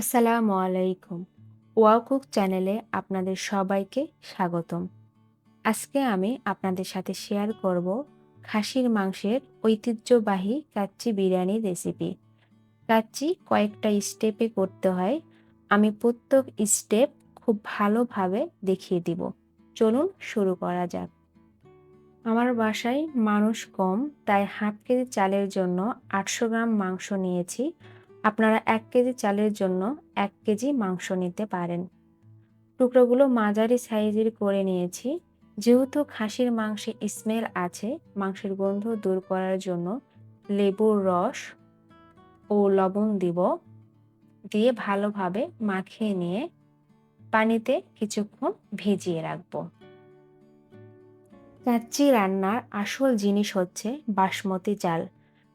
আসসালামু আলাইকুম। ওয়াকুক চ্যানেলে আপনাদের সবাইকে স্বাগতম। আজকে আমি আপনাদের সাথে শেয়ার করব খাসির মাংসের ঐতিহ্যবাহী কাচ্চি বিরিয়ানি রেসিপি। কাচ্চি কয়েকটা স্টেপে করতে হয়। আমি প্রত্যেক স্টেপ খুব ভালোভাবে দেখিয়ে দিব। চলুন শুরু করা যাক। আমার বাসায় মানুষ কম, তাই হাফ কেজি চালের জন্য আটশো গ্রাম মাংস নিয়েছি। আপনারা এক কেজি চালের জন্য এক কেজি মাংস নিতে পারেন। টুকরোগুলো মাঝারি সাইজের করে নিয়েছি। যেহেতু খাসির মাংসে স্মেল আছে, মাংসের গন্ধ দূর করার জন্য লেবুর রস ও লবণ দিব। দিয়ে ভালোভাবে মাখিয়ে নিয়ে পানিতে কিছুক্ষণ ভিজিয়ে রাখব। কাচ্চি রান্নার আসল জিনিস হচ্ছে বাসমতি চাল।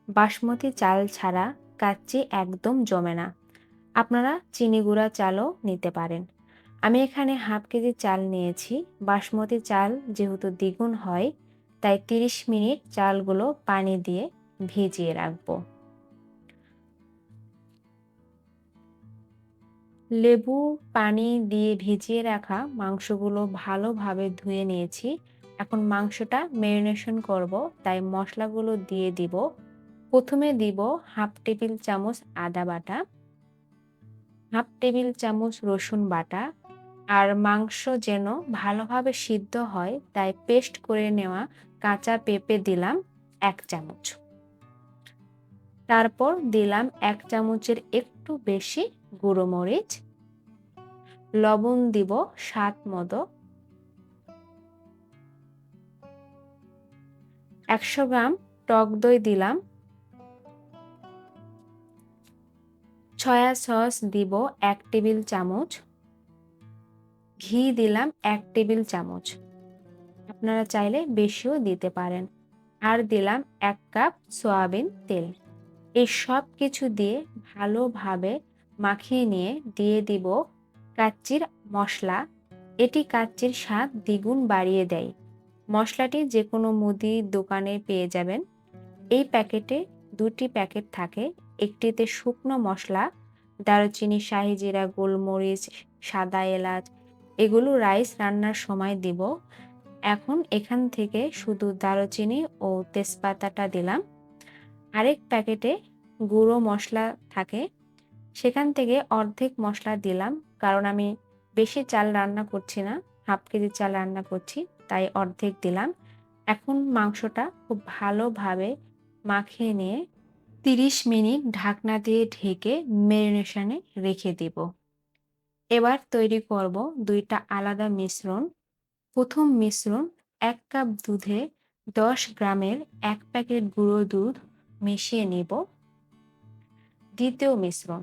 বাসমতি চাল ছাড়া কাচ্চি একদম জমে না। আপনারা চিনি গুঁড়া চালও নিতে পারেন। আমি এখানে হাফ কেজি চাল নিয়েছি। বাসমতি চাল যেহেতু দ্বিগুণ হয়, তাই 30 মিনিট চালগুলো পানি দিয়ে ভিজিয়ে রাখব। লেবু, পানি দিয়ে ভিজিয়ে রাখা মাংসগুলো ভালোভাবে ধুয়ে নিয়েছি। এখন মাংসটা ম্যারিনেশন করব, তাই মশলাগুলো দিয়ে দিব। প্রথমে দিব হাফ টেবিল চামচ আদা বাটা, হাফ টেবিল চামচ রসুন বাটা, আর মাংস যেন ভালোভাবে সিদ্ধ হয় তাই পেস্ট করে নেওয়া কাঁচা পেঁপে দিলাম এক চামচ। তারপর দিলাম এক চামচের একটু বেশি গুঁড়ো মরিচ, লবণ দিব স্বাদ মতো। একশো গ্রাম টক দই দিলাম সয়া সস দিব এক টেবিল চামচ। ঘি দিলাম এক টেবিল চামচ। আপনারা চাইলে বেশিও দিতে পারেন। আর দিলাম এক কাপ সয়াবিন তেল। এই সব কিছু দিয়ে ভালোভাবে মাখিয়ে নিয়ে দিয়ে দিব কাচ্চির মশলা। এটি কাচ্চির স্বাদ দ্বিগুণ বাড়িয়ে দেয়। মশলাটি যে কোনো মুদি দোকানে পেয়ে যাবেন। এই প্যাকেটে দুটি প্যাকেট থাকে। একটিতে শুকনো মশলা দারুচিনি, শাহি জিরা, গোলমরিচ, সাদা এলাচ, এগুলো রাইস রান্নার সময় দিব। এখন এখান থেকে শুধু দারুচিনি ও তেজপাতাটা দিলাম। আরেক প্যাকেটে গুঁড়ো মশলা থাকে। সেখান থেকে অর্ধেক মশলা দিলাম, কারণ আমি বেশি চাল রান্না করছি না, হাফ কেজি চাল রান্না করছি, তাই অর্ধেক দিলাম। এখন মাংসটা খুব ভালোভাবে মাখিয়ে নিয়ে তিরিশ মিনিট ঢাকনা দিয়ে ঢেকে ম্যারিনেশনে রেখে দিব। এবার তৈরি করব দুইটা আলাদা মিশ্রণ। প্রথম মিশ্রণ এক কাপ দুধে দশ গ্রামের এক প্যাকেট গুঁড়ো দুধ মিশিয়ে নেব। দ্বিতীয় মিশ্রণ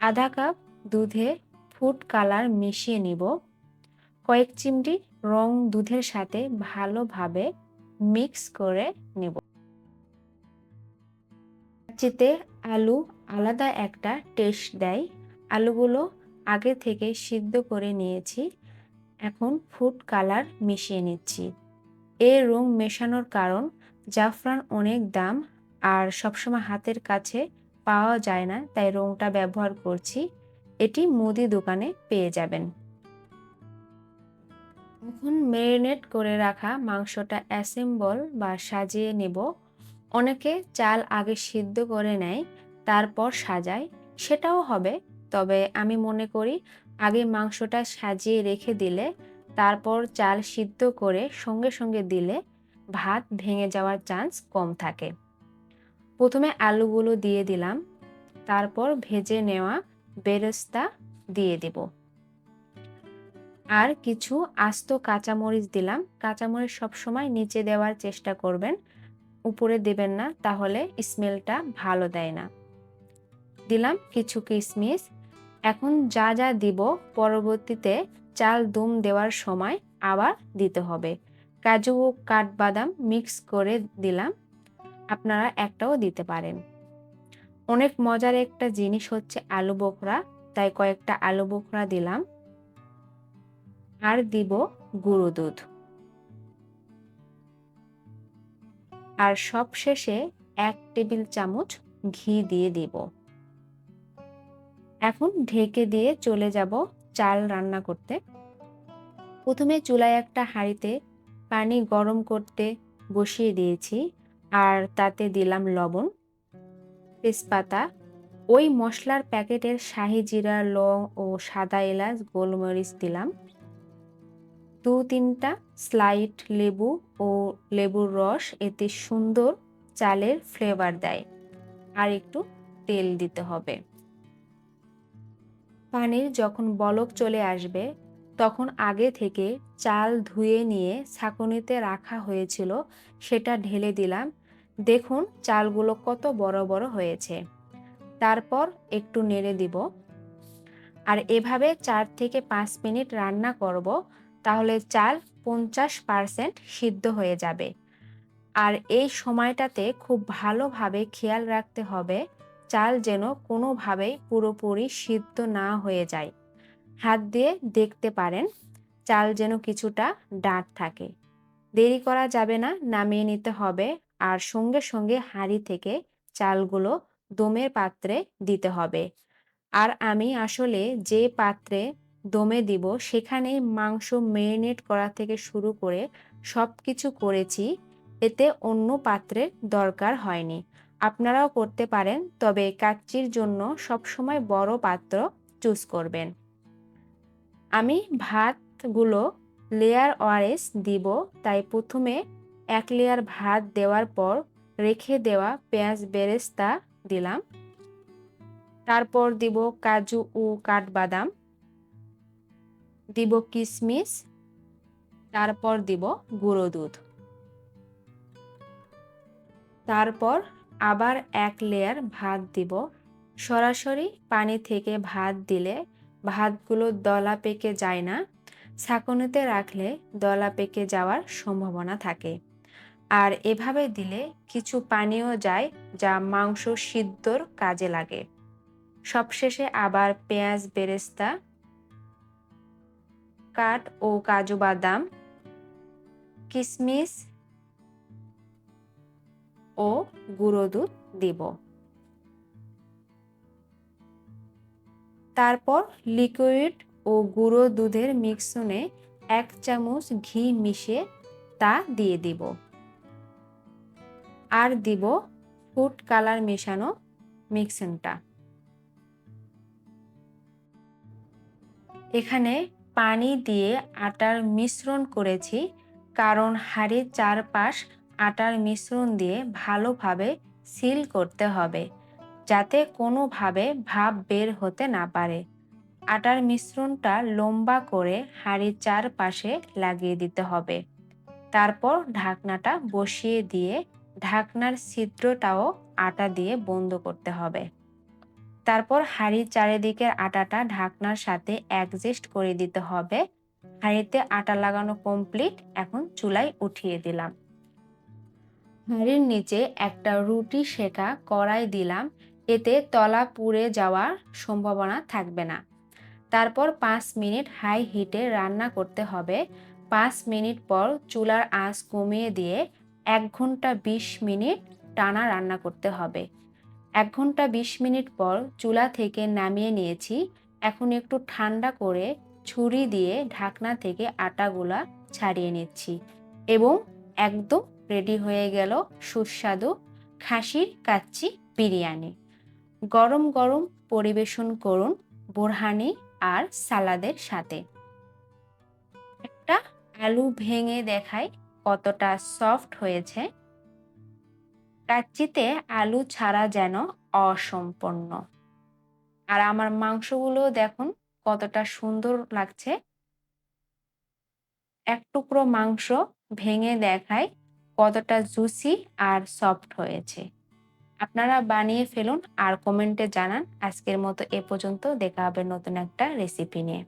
আধা কাপ দুধে ফুড কালার মিশিয়ে নেব। কয়েক চিমটি রং দুধের সাথে ভালোভাবে মিক্স করে নেব। চিতে আলু আলাদা একটা টেস্ট দেয়। আলুগুলো আগে থেকে সিদ্ধ করে নিয়েছি। এখন ফুড কালার মিশিয়ে নিচ্ছি। এ রং মেশানোর কারণ জাফরান অনেক দাম আর সবসময় হাতের কাছে পাওয়া যায় না, তাই রংটা ব্যবহার করছি। এটি মুদি দোকানে পেয়ে যাবেন। এখন ম্যারিনেট করে রাখা মাংসটা অ্যাসেম্বল বা সাজিয়ে নেব। অনেকে চাল আগে সিদ্ধ করে নেয়, তারপর সাজায়, সেটাও হবে। তবে আমি মনে করি আগে মাংসটা সাজিয়ে রেখে দিলে, তারপর চাল সিদ্ধ করে সঙ্গে সঙ্গে দিলে ভাত ভেঙে যাওয়ার চান্স কম থাকে। প্রথমে আলুগুলো দিয়ে দিলাম, তারপর ভেজে নেওয়া বেরেস্তা দিয়ে দেব। আর কিছু আস্ত কাঁচামরিচ দিলাম। কাঁচামরিচ সবসময় নিচে দেওয়ার চেষ্টা করবেন। উপরে দেবেন না, তাহলে স্মেলটা ভালো দেয় না। দিলাম কিছু কিশমিশ এখন যা যা দিব, পরবর্তীতে চাল দুম দেওয়ার সময় আবার দিতে হবে। কাজু ও কাঠবাদাম মিক্স করে দিলাম, আপনারা একটাও দিতে পারেন। অনেক মজার একটা জিনিস হচ্ছে আলু বোখরা, তাই কয়েকটা আলু বোখরা দিলাম। আর দিব গুঁড়ো দুধ। আর সব শেষে এক টেবিল চামচ ঘি দিয়ে দিব। এখন ঢেকে দিয়ে চলে যাব চাল রান্না করতে। প্রথমে চুলায় একটা হাঁড়িতে পানি গরম করতে বসিয়ে দিয়েছি আর তাতে দিলাম লবণ, তেজপাতা, ওই মশলার প্যাকেটের শাহি জিরা, লং ও সাদা এলাচ, গোলমরিচ দিলাম। দু তিনটা স্লাইড লেবু ও লেবুর রস এতে সুন্দর চালের ফ্লেভার দেয়। আর একটু তেল দিতে হবে। পানির যখন বলক চলে আসবে, তখন আগে থেকে চাল ধুয়ে নিয়ে ছাঁকুনিতে রাখা হয়েছিল, সেটা ঢেলে দিলাম। দেখুন চালগুলো কত বড় বড় হয়েছে। তারপর একটু নেড়ে দিব। আর এভাবে চার থেকে পাঁচ মিনিট রান্না করব। তাহলে চাল পঞ্চাশ পারসেন্ট সিদ্ধ হয়ে যাবে। আর এই সময়টাতে খুব ভালোভাবে খেয়াল রাখতে হবে, চাল যেন কোনোভাবেই পুরোপুরি সিদ্ধ না হয়ে যায়। হাত দিয়ে দেখতে পারেন, চাল যেন কিছুটা ডাঁট থাকে। দেরি করা যাবে না, নামিয়ে নিতে হবে আর সঙ্গে সঙ্গে হাঁড়ি থেকে চালগুলো দমের পাত্রে দিতে হবে। আর আমি আসলে যে পাত্রে দমে দিব। সেখানেই মাংস মেরিনেট করা থেকে শুরু করে সব কিছু করেছি। এতে অন্য পাত্রের দরকার হয়নি। আপনারাও করতে পারেন, তবে কাচ্চির জন্য সবসময় বড় পাত্র চুজ করবেন। আমি ভাতগুলো লেয়ার ওয়ারেস দিব। তাই প্রথমে এক লেয়ার ভাত দেওয়ার পর রেখে দেওয়া পেঁয়াজ বেরেস্তা দিলাম। তারপর দিব কাজু ও কাঠবাদাম। দিব কিশমিশ তারপর দিব গুঁড়ো দুধ। তারপর আবার এক লেয়ার ভাত দিব। সরাসরি পানি থেকে ভাত দিলে ভাতগুলো দলা পেকে যায় না। ছাঁকনিতে রাখলে দলা পেকে যাওয়ার সম্ভাবনা থাকে। আর এভাবে দিলে কিছু পানিও যায় যা মাংস সিদ্ধর কাজে লাগে। সবশেষে আবার পেঁয়াজ বেরেস্তা কাঠ ও কাজু বাদাম কিশমিশ ও গুঁড়ো দুধ দিব। তারপর লিকুইড ও গুঁড়ো দুধের মিক্সনে এক চামচ ঘি মিশিয়ে তা দিয়ে দিব। আর দিব ফুড কালার মেশানো মিক্সনটা। এখানে পানি দিয়ে আটার মিশ্রণ করেছি কারণ হাড়ির চারপাশ আটার মিশ্রণ দিয়ে ভালোভাবে সিল করতে হবে যাতে কোনোভাবে ভাব বের হতে না পারে। আটার মিশ্রণটা লম্বা করে হাঁড়ির চারপাশে লাগিয়ে দিতে হবে। তারপর ঢাকনাটা বসিয়ে দিয়ে ঢাকনার ছিদ্রটাও আটা দিয়ে বন্ধ করতে হবে। তারপর হাঁড়ির চারিদিকের আটাটা ঢাকনার সাথে অ্যাডজাস্ট করে দিতে হবে। হাঁড়িতে আটা লাগানো কমপ্লিট এখন চুলায় উঠিয়ে দিলাম। হাঁড়ির নিচে একটা রুটি শেখা কড়াই দিলাম, এতে তলা পুড়ে যাওয়ার সম্ভাবনা থাকবে না। তারপর পাঁচ মিনিট হাই হিটে রান্না করতে হবে। পাঁচ মিনিট পর চুলার আঁচ কমিয়ে দিয়ে এক ঘণ্টা বিশ মিনিট টানা রান্না করতে হবে। এক ঘণ্টা বিশ মিনিট পর চুলা থেকে নামিয়ে নিয়েছি। এখন একটু ঠান্ডা করে ছুরি দিয়ে ঢাকনা থেকে আটাগুলা ছাড়িয়ে নিচ্ছি এবং একদম রেডি হয়ে গেল সুস্বাদু খাসির কাচ্চি বিরিয়ানি। গরম গরম পরিবেশন করুন বোরহানি আর সালাদের সাথে। একটা আলু ভেঙে দেখায় কতটা সফট হয়েছে। কাচ্চিতে আলু ছাড়া যেন অসম্পন্ন আর আমার মাংসগুলো দেখুন কতটা সুন্দর লাগছে। এক টুকরো মাংস ভেঙে দেখায় কতটা জুসি আর সফট হয়েছে। আপনারা বানিয়ে ফেলুন আর কমেন্টে জানান। আজকের মতো এ পর্যন্ত। দেখা হবে নতুন একটা রেসিপি নিয়ে।